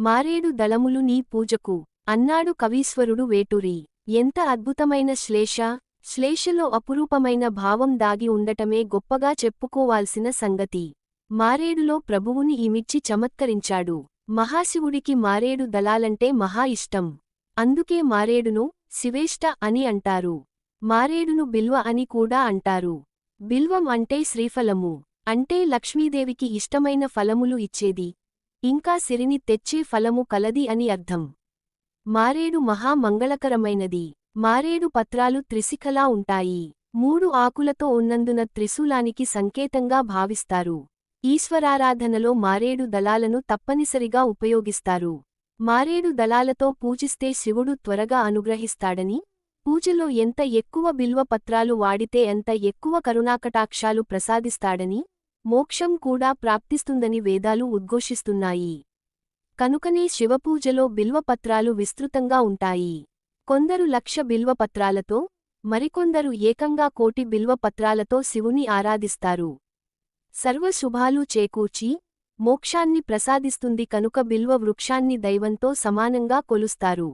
మారేడు దళములు నీ పూజకు. అన్నాడు కవీశ్వరుడు వేటూరి. ఎంత అద్భుతమైన శ్లేష. శ్లేషలో అపురూపమైన భావం దాగి ఉండటమే గొప్పగా చెప్పుకోవాల్సిన సంగతి. మారేడులో ప్రభువుని ఇమిచ్చి చమత్కరించాడు. మహాశివుడికి మారేడు దళాలంటే మహా ఇష్టం. అందుకే మారేడును శివేష్ట అని అంటారు. మారేడును బిల్వ అని కూడా అంటారు. బిల్వం అంటే శ్రీఫలము. అంటే లక్ష్మీదేవికి ఇష్టమైన ఫలములు ఇచ్చేది. ఇంకా సిరిని తెచ్చే ఫలము కలది అని అర్థం. మారేడు మహా మంగళకరమైనది. మారేడు పత్రాలు త్రిశిఖలా ఉంటాయి. మూడు ఆకులతో ఉన్నందున త్రిశూలానికి సంకేతంగా భావిస్తారు. ఈశ్వరారాధనలో మారేడు దళాలను తప్పనిసరిగా ఉపయోగిస్తారు. మారేడు దళాలతో పూజిస్తే శివుడు త్వరగా అనుగ్రహిస్తాడని పూజలో ఎంత ఎక్కువ బిల్వ పత్రాలు వాడితే అంత ఎక్కువ కరుణాకటాక్షాలు ప్రసాదిస్తాడని మోక్షం కూడా ప్రాప్తిస్తుందని వేదాలు ఉద్ఘోషిస్తున్నాయి. కనుకనే శివపూజలో బిల్వపత్రాలు విస్తృతంగా ఉంటాయి. కొందరు లక్ష బిల్వపత్రాలతో మరికొందరు ఏకంగా కోటి బిల్వపత్రాలతో శివుని ఆరాధిస్తారు. సర్వశుభాలు చేకూర్చి మోక్షాన్ని ప్రసాదిస్తుంది కనుక బిల్వ వృక్షాన్ని దైవంతో సమానంగా కొలుస్తారు.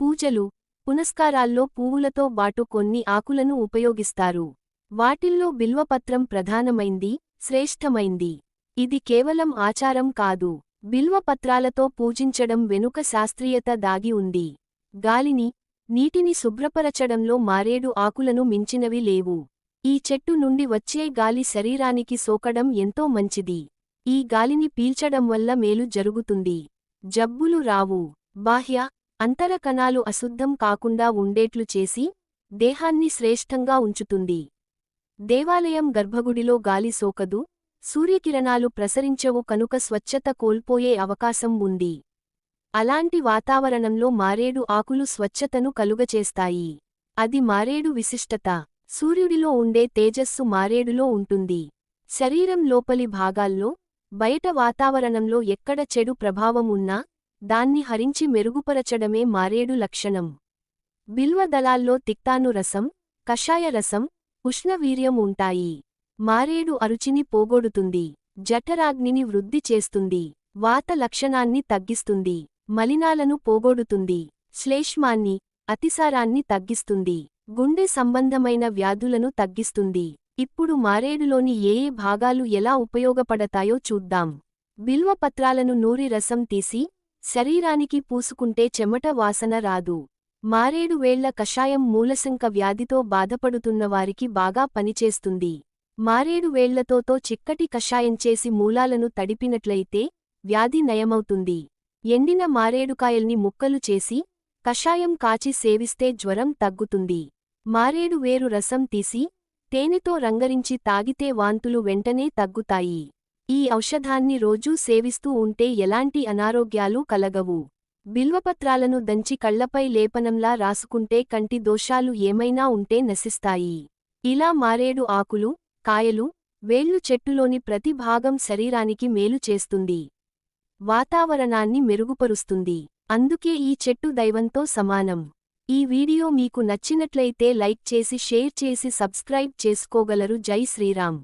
పూజలు పునస్కారాల్లో పువ్వులతో బాటు కొన్ని ఆకులను ఉపయోగిస్తారు. వాటిల్లో బిల్వపత్రం ప్రధానమైంది. శ్రేష్టమైంది. ఇది కేవలం ఆచారం కాదు. బిల్వపత్రాలతో పూజించడం వెనుక శాస్త్రీయత దాగి ఉంది. గాలిని నీటిని శుభ్రపరచడంలో మారేడు ఆకులను మించినవి లేవు. ఈ చెట్టు నుండి వచ్చే గాలి శరీరానికి సోకడం ఎంతో మంచిది. ఈ గాలిని పీల్చడం వల్ల మేలు జరుగుతుంది. జబ్బులు రావు. బాహ్య అంతరకణాలు అశుద్ధం కాకుండా ఉండేట్లు చేసి దేహాన్ని శ్రేష్టంగా ఉంచుతుంది. దేవాలయం గర్భగుడిలో గాలి సోకదు సూర్యకిరణాలు ప్రసరించవు కనుక స్వచ్ఛత కోల్పోయే అవకాశం ఉంది. అలాంటి వాతావరణంలో మారేడు ఆకులు స్వచ్ఛతను కలుగచేస్తాయి. అది మారేడు విశిష్టత. సూర్యుడిలో ఉండే తేజస్సు మారేడులో ఉంటుంది. శరీరం లోపలి భాగాల్లో బయట వాతావరణంలో ఎక్కడ చెడు ప్రభావం ఉన్నా దాన్ని హరించి మెరుగుపరచడమే మారేడు లక్షణం. బిల్వదళాల్లో తిక్తాను రసం కషాయ రసం ఉష్ణవీర్యం ఉంటాయి. మారేడు అరుచిని పోగొడుతుంది. జఠరాగ్నిని వృద్ధి చేస్తుంది. వాత లక్షణాన్ని తగ్గిస్తుంది. మలినాలను పోగొడుతుంది. శ్లేష్మాన్ని అతిసారాన్ని తగ్గిస్తుంది. గుండె సంబంధమైన వ్యాధులను తగ్గిస్తుంది. ఇప్పుడు మారేడులోని ఏ ఏ భాగాలు ఎలా ఉపయోగపడతాయో చూద్దాం. బిల్వపత్రాలను నూరి రసం తీసి శరీరానికి పూసుకుంటే చెమట వాసన రాదు. మారేడు వేళ్ళ కషాయం మూలశంక వ్యాధితో బాధపడుతున్నవారికి బాగా పనిచేస్తుంది. మారేడు వేళ్ళతోతో చిక్కటి కషాయం చేసి మూలాలను తడిపినట్లయితే వ్యాధి నయమవుతుంది. ఎండిన మారేడుకాయల్ని ముక్కలు చేసి కషాయం కాచి సేవిస్తే జ్వరం తగ్గుతుంది. మారేడు వేరు రసం తీసి తేనెతో రంగరించి తాగితే వాంతులు వెంటనే తగ్గుతాయి. ఈ ఔషధాన్ని రోజూ సేవిస్తూ ఉంటే ఎలాంటి అనారోగ్యాలు కలగవు. బిల్వపత్రాలను దంచి కళ్ళపై లేపనంలా రాసుకుంటే కంటి దోషాలు ఏమైనా ఉంటే నశిస్తాయి. ఇలా మారేడు ఆకులు కాయలు వేళ్ళు చెట్టులోని ప్రతి భాగం శరీరానికి మేలు చేస్తుంది. వాతావరణాన్ని మెరుగుపరుస్తుంది. అందుకే ఈ చెట్టు దైవంతో సమానం. ఈ వీడియో మీకు నచ్చినట్లయితే లైక్ చేసి షేర్ చేసి సబ్స్క్రైబ్ చేసుకోగలరు. జై శ్రీరామ్.